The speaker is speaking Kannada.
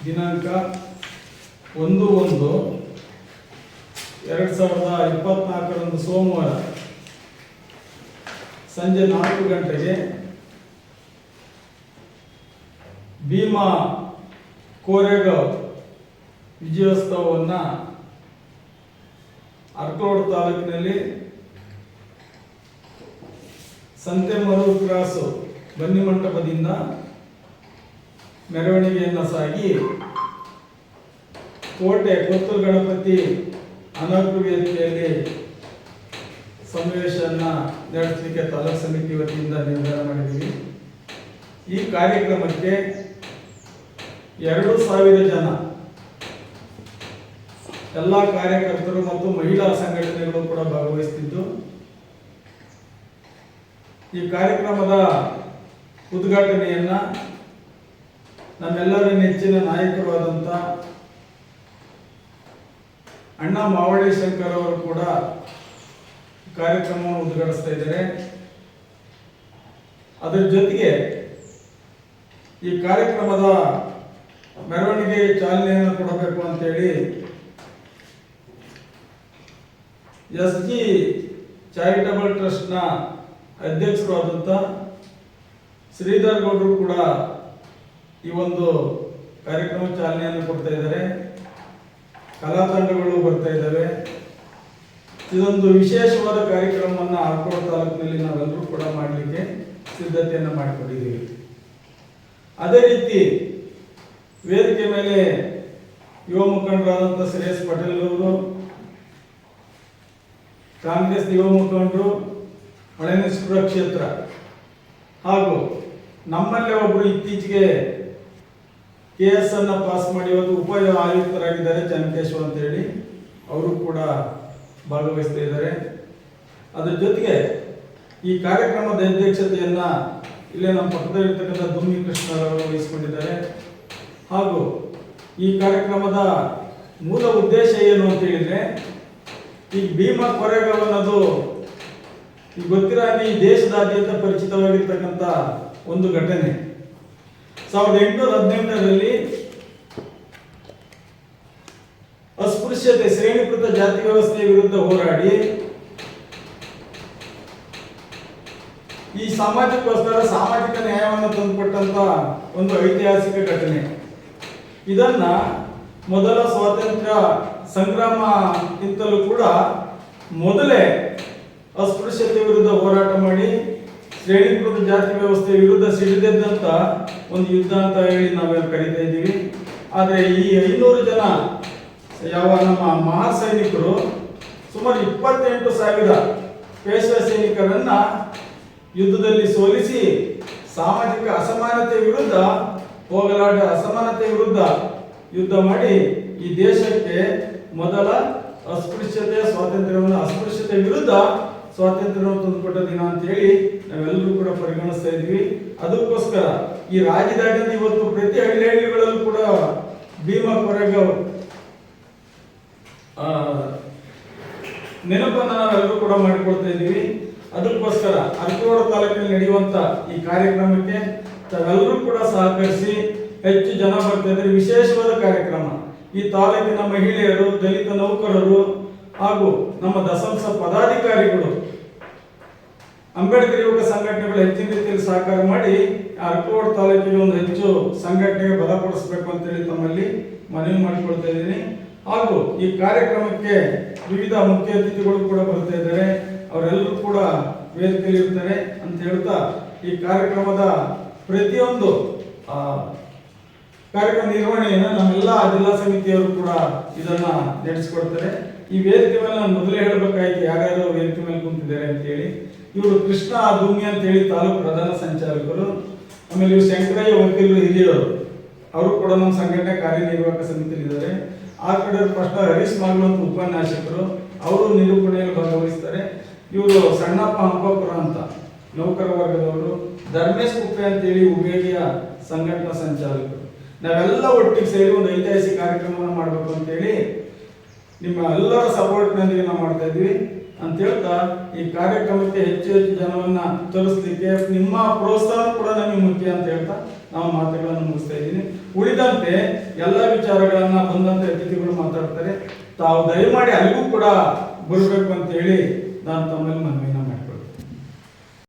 ದಿನಾಂಕ ಒಂದು ಒಂದು ಎರಡು ಸಾವಿರದ ಇಪ್ಪತ್ನಾಲ್ಕರಂದು ಸೋಮವಾರ ಸಂಜೆ ನಾಲ್ಕು ಗಂಟೆಗೆ ಭೀಮಾ ಕೋರೆಗಾಂವ್ ವಿಜಯೋತ್ಸವವನ್ನು ಅರ್ಕೋಡ್ ತಾಲೂಕಿನಲ್ಲಿ ಸಂತೆಮರು ಕ್ರಾಸು ಬನ್ನಿ ಮಂಟಪದಿಂದ ಮೆರವಣಿಗೆಯನ್ನು ಸಾಗಿ ಕೋಟೆ ಕೊತ್ತೂರು ಗಣಪತಿ ಅನರ್ಪ ವೇದಿಕೆಯಲ್ಲಿ ಸಮಾವೇಶವನ್ನ ನಡೆಸಲಿಕ್ಕೆ ತಾಲೂಕು ಸಮಿತಿ ವತಿಯಿಂದ ನಿರ್ಧಾರ ಮಾಡಿದ್ದೀವಿ. ಈ ಕಾರ್ಯಕ್ರಮಕ್ಕೆ ಎರಡು ಸಾವಿರ ಜನ ಎಲ್ಲ ಕಾರ್ಯಕರ್ತರು ಮತ್ತು ಮಹಿಳಾ ಸಂಘಟನೆಗಳು ಕೂಡ ಭಾಗವಹಿಸುತ್ತಿದ್ದು ಈ ಕಾರ್ಯಕ್ರಮದ ಉದ್ಘಾಟನೆಯನ್ನ ನಮ್ಮೆಲ್ಲರ ನೆಚ್ಚಿನ ನಾಯಕರು ಆದಂಥ ಅಣ್ಣ ಮಾವಳಿ ಶಂಕರ್ ಅವರು ಕೂಡ ಕಾರ್ಯಕ್ರಮವನ್ನು ಉದ್ಘಾಟಿಸ್ತಾ ಇದ್ದಾರೆ. ಅದರ ಜೊತೆಗೆ ಈ ಕಾರ್ಯಕ್ರಮದ ಮೆರವಣಿಗೆ ಚಾಲನೆಯನ್ನು ಕೊಡಬೇಕು ಅಂತೇಳಿ ಎಸ್ ಜಿ ಚಾರಿಟಬಲ್ ಟ್ರಸ್ಟ್ನ ಅಧ್ಯಕ್ಷರಾದಂಥ ಶ್ರೀಧರ್ ಗೌಡರು ಕೂಡ ಈ ಒಂದು ಕಾರ್ಯಕ್ರಮ ಚಾಲನೆಯನ್ನು ಕೊಡ್ತಾ ಇದ್ದಾರೆ. ಕಲಾ ತಂಡಗಳು ಬರ್ತಾ ಇದ್ದಾವೆ. ಇದೊಂದು ವಿಶೇಷವಾದ ಕಾರ್ಯಕ್ರಮವನ್ನು ಆರ್ಕೋಡ್ ತಾಲೂಕಿನಲ್ಲಿ ನಾವೆಲ್ಲರೂ ಕೂಡ ಮಾಡಲಿಕ್ಕೆ ಸಿದ್ಧತೆಯನ್ನು ಮಾಡಿಕೊಂಡಿದ್ದೀವಿ. ಅದೇ ರೀತಿ ವೇದಿಕೆ ಮೇಲೆ ಯುವ ಮುಖಂಡರಾದಂಥ ಶ್ರೇಯಸ್ ಪಟೇಲ್ ಅವರು, ಕಾಂಗ್ರೆಸ್ ಯುವ ಮುಖಂಡರು ಹೊಳೆನರಸೀಪುರ ಕ್ಷೇತ್ರ ಹಾಗೂ ನಮ್ಮಲ್ಲೇ ಒಬ್ಬರು ಇತ್ತೀಚೆಗೆ ಕೆ ಎಸ್ ಅನ್ನ ಪಾಸ್ ಮಾಡಿ ಇವತ್ತು ಉಪ ಆಯುಕ್ತರಾಗಿದ್ದಾರೆ ಚನ್ನಕೇಶ್ವರ್ ಅಂತ ಹೇಳಿ. ಅವರು ಕೂಡ ಭಾಗವಹಿಸ್ತಾ ಇದ್ದಾರೆ. ಅದರ ಜೊತೆಗೆ ಈ ಕಾರ್ಯಕ್ರಮದ ಅಧ್ಯಕ್ಷತೆಯನ್ನ ಇಲ್ಲೇ ನಮ್ಮ ಪಕ್ಕದಲ್ಲಿರ್ತಕ್ಕಂಥ ದುಮ್ಮಿ ಕೃಷ್ಣರವರು ವಹಿಸಿಕೊಂಡಿದ್ದಾರೆ. ಹಾಗೂ ಈ ಕಾರ್ಯಕ್ರಮದ ಮೂಲ ಉದ್ದೇಶ ಏನು ಅಂತ ಹೇಳಿದ್ರೆ, ಈ ಭೀಮಾ ಕೊರೆಗಾವ್ ಅನ್ನೋದು ಗೊತ್ತಿರೋ ಈ ದೇಶದಾದ್ಯಂತ ಪರಿಚಿತವಾಗಿರ್ತಕ್ಕಂಥ ಒಂದು ಘಟನೆ. ಸಾವಿರದ ಎಂಟುನೂರ ಹದಿನೆಂಟರಲ್ಲಿ ಅಸ್ಪೃಶ್ಯತೆ, ಶ್ರೇಣೀಕೃತ ಜಾತಿ ವ್ಯವಸ್ಥೆಯ ವಿರುದ್ಧ ಹೋರಾಡಿ ಈ ಸಮಾಜಕ್ಕೋಸ್ಕರ ಸಾಮಾಜಿಕ ನ್ಯಾಯವನ್ನು ತಂದುಕೊಟ್ಟಂತ ಒಂದು ಐತಿಹಾಸಿಕ ಘಟನೆ. ಇದನ್ನ ಮೊದಲ ಸ್ವಾತಂತ್ರ್ಯ ಸಂಗ್ರಾಮಕ್ಕಿಂತಲೂ ಕೂಡ ಮೊದಲೇ ಅಸ್ಪೃಶ್ಯತೆ ವಿರುದ್ಧ ಹೋರಾಟ ಮಾಡಿ ಶ್ರೇಣೀಕೃತ ಜಾತಿ ವ್ಯವಸ್ಥೆ ವಿರುದ್ಧ ಸಿಡಿದೆದ್ದಂತ ಒಂದು ಯುದ್ಧ ಅಂತ ಹೇಳಿ ನಾವೆಲ್ಲ ಕರೀತಾ ಇದ್ದೀವಿ. ಆದರೆ ಈ ಐನೂರು ಜನ ಯಾವ ನಮ್ಮ ಮಹಾ ಸೈನಿಕರು ಸುಮಾರು ಇಪ್ಪತ್ತೆಂಟು ಸಾವಿರ ಪೇಶ್ವ ಸೈನಿಕರನ್ನ ಯುದ್ಧದಲ್ಲಿ ಸೋಲಿಸಿ ಸಾಮಾಜಿಕ ಅಸಮಾನತೆ ವಿರುದ್ಧ ಹೋಗಲಾಡ ಅಸಮಾನತೆ ವಿರುದ್ಧ ಯುದ್ಧ ಮಾಡಿ ಈ ದೇಶಕ್ಕೆ ಮೊದಲ ಅಸ್ಪೃಶ್ಯತೆ, ಸ್ವಾತಂತ್ರ್ಯವನ್ನು ಅಸ್ಪೃಶ್ಯತೆ ವಿರುದ್ಧ ಸ್ವಾತಂತ್ರ್ಯವನ್ನು ತಂದುಕೊಟ್ಟ ದಿನ ಅಂತ ಹೇಳಿ ನಾವೆಲ್ಲರೂ ಕೂಡ ಪರಿಗಣಿಸ್ತಾ ಇದ್ವಿ. ಅದಕ್ಕೋಸ್ಕರ ಈ ರಾಜ್ಯದಾದ್ಯಂತ ಇವತ್ತು ಪ್ರತಿ ಹಳ್ಳಿ ಹಳ್ಳಿಗಳಲ್ಲೂ ಕೂಡ ಭೀಮಾ ಕೊರಗ ನೆನಪನ್ನು ನಾವೆಲ್ಲರೂ ಕೂಡ ಮಾಡಿಕೊಳ್ತಾ ಇದ್ದೀವಿ. ಅದಕ್ಕೋಸ್ಕರ ಅರಕೋಡ ತಾಲೂಕಿನಲ್ಲಿ ನಡೆಯುವಂತ ಈ ಕಾರ್ಯಕ್ರಮಕ್ಕೆ ತಾವೆಲ್ಲರೂ ಕೂಡ ಸಹಕರಿಸಿ ಹೆಚ್ಚು ಜನ ಬರ್ತಾ ಇದ್ದಾರೆ. ವಿಶೇಷವಾದ ಕಾರ್ಯಕ್ರಮ. ಈ ತಾಲೂಕಿನ ಮಹಿಳೆಯರು, ದಲಿತ ನೌಕರರು ಹಾಗೂ ನಮ್ಮ ದಸಂಸ ಪದಾಧಿಕಾರಿಗಳು ಅಂಬೇಡ್ಕರ್ ಯುವಕ ಸಂಘಟನೆಗಳು ಹೆಚ್ಚಿನ ರೀತಿಯಲ್ಲಿ ಸಹಕಾರ ಮಾಡಿ ಅರಕೋಡ್ ತಾಲೂಕಿಗೆ ಒಂದು ಹೆಚ್ಚು ಸಂಘಟನೆಗೆ ಬಲಪಡಿಸಬೇಕು ಅಂತೇಳಿ ತಮ್ಮಲ್ಲಿ ಮನವಿ ಮಾಡಿಕೊಳ್ತಾ ಇದ್ದೀನಿ. ಹಾಗೂ ಈ ಕಾರ್ಯಕ್ರಮಕ್ಕೆ ವಿವಿಧ ಮುಖ್ಯ ಅತಿಥಿಗಳು ಕೂಡ ಬರ್ತಾ ಇದ್ದಾರೆ. ಅವರೆಲ್ಲರೂ ಕೂಡ ವೇದಿಕೆಯಲ್ಲಿ ಇರ್ತಾರೆ ಅಂತ ಹೇಳ್ತಾ ಈ ಕಾರ್ಯಕ್ರಮದ ಪ್ರತಿಯೊಂದು ಕಾರ್ಯಕ್ರಮ ನಿರ್ವಹಣೆಯನ್ನು ನಮ್ಮೆಲ್ಲ ಜಿಲ್ಲಾ ಸಮಿತಿಯವರು ಕೂಡ ಇದನ್ನ ನಡೆಸಿಕೊಡ್ತಾರೆ. ಈ ವೇದಿಕೆ ಮೇಲೆ ನಾನು ಮೊದಲೇ ಹೇಳಬೇಕಾಯ್ತು ಯಾರ್ಯಾರು ವೇದಿಕೆ ಮೇಲೆ ಕುಂತಿದ್ದಾರೆ ಅಂತ ಹೇಳಿ ಇವರು ಕೃಷ್ಣ ಭೂಮಿ ಅಂತ ಹೇಳಿ ತಾಲೂಕು ಪ್ರಧಾನ ಸಂಚಾಲಕರು. ಆಮೇಲೆ ಇವರು ಶಂಕರಯ್ಯ ವಕೀಲರು ಹಿರಿಯರು. ಅವರು ಕೂಡ ನಮ್ಮ ಸಂಘಟನೆ ಕಾರ್ಯನಿರ್ವಾಹಕ ಸಮಿತಿಯಲ್ಲಿದ್ದಾರೆ. ಆ ಕಡೆ ಫಸ್ಟ್ ಹರೀಶ್ ಮಾಗಲು ಅಂತ ಉಪನ್ಯಾಸಕರು. ಅವರು ನಿರೂಪಣೆಯಲ್ಲಿ ಭಾಗವಹಿಸ್ತಾರೆ. ಇವರು ಸಣ್ಣಪ್ಪ ಹಂಪಾಪುರ ಅಂತ, ನೌಕರ ವರ್ಗದವರು. ಧರ್ಮೇಶ್ ಕುಪ್ಪೆ ಅಂತೇಳಿ ಉಬೇಗಿಯ ಸಂಘಟನಾ ಸಂಚಾಲಕರು. ನಾವೆಲ್ಲ ಒಟ್ಟಿಗೆ ಸೇರಿ ಒಂದು ಐತಿಹಾಸಿಕ ಕಾರ್ಯಕ್ರಮವನ್ನು ಮಾಡಬೇಕು ಅಂತೇಳಿ ನಿಮ್ಮ ಎಲ್ಲರ ಸಪೋರ್ಟ್ನೊಂದಿಗೆ ನಾವು ಮಾಡ್ತಾ ಇದ್ದೀವಿ. ಅಂತ ಹೇಳ್ತಾ, ಈ ಕಾರ್ಯಕ್ರಮಕ್ಕೆ ಹೆಚ್ಚು ಹೆಚ್ಚು ಜನವನ್ನ ತೋರಿಸ್ಲಿಕ್ಕೆ ನಿಮ್ಮ ಪ್ರೋತ್ಸಾಹ ಕೂಡ ನಮಗೆ ಮುಖ್ಯ ಅಂತ ಹೇಳ್ತಾ, ನಾವು ಮಾತುಗಳನ್ನು ಮುಗಿಸ್ತಾ ಇದ್ದೀನಿ. ಉಳಿದಂತೆ ಎಲ್ಲ ವಿಚಾರಗಳನ್ನ ಬಂದಂತೆ ಅತಿಥಿಗಳು ಮಾತಾಡ್ತಾರೆ. ತಾವು ದಯಮಾಡಿ ಅಲ್ಲಿಗೂ ಕೂಡ ಬರಬೇಕು ಅಂತ ಹೇಳಿ ನಾನು ತಮ್ಮಲ್ಲಿ ಮನವಿ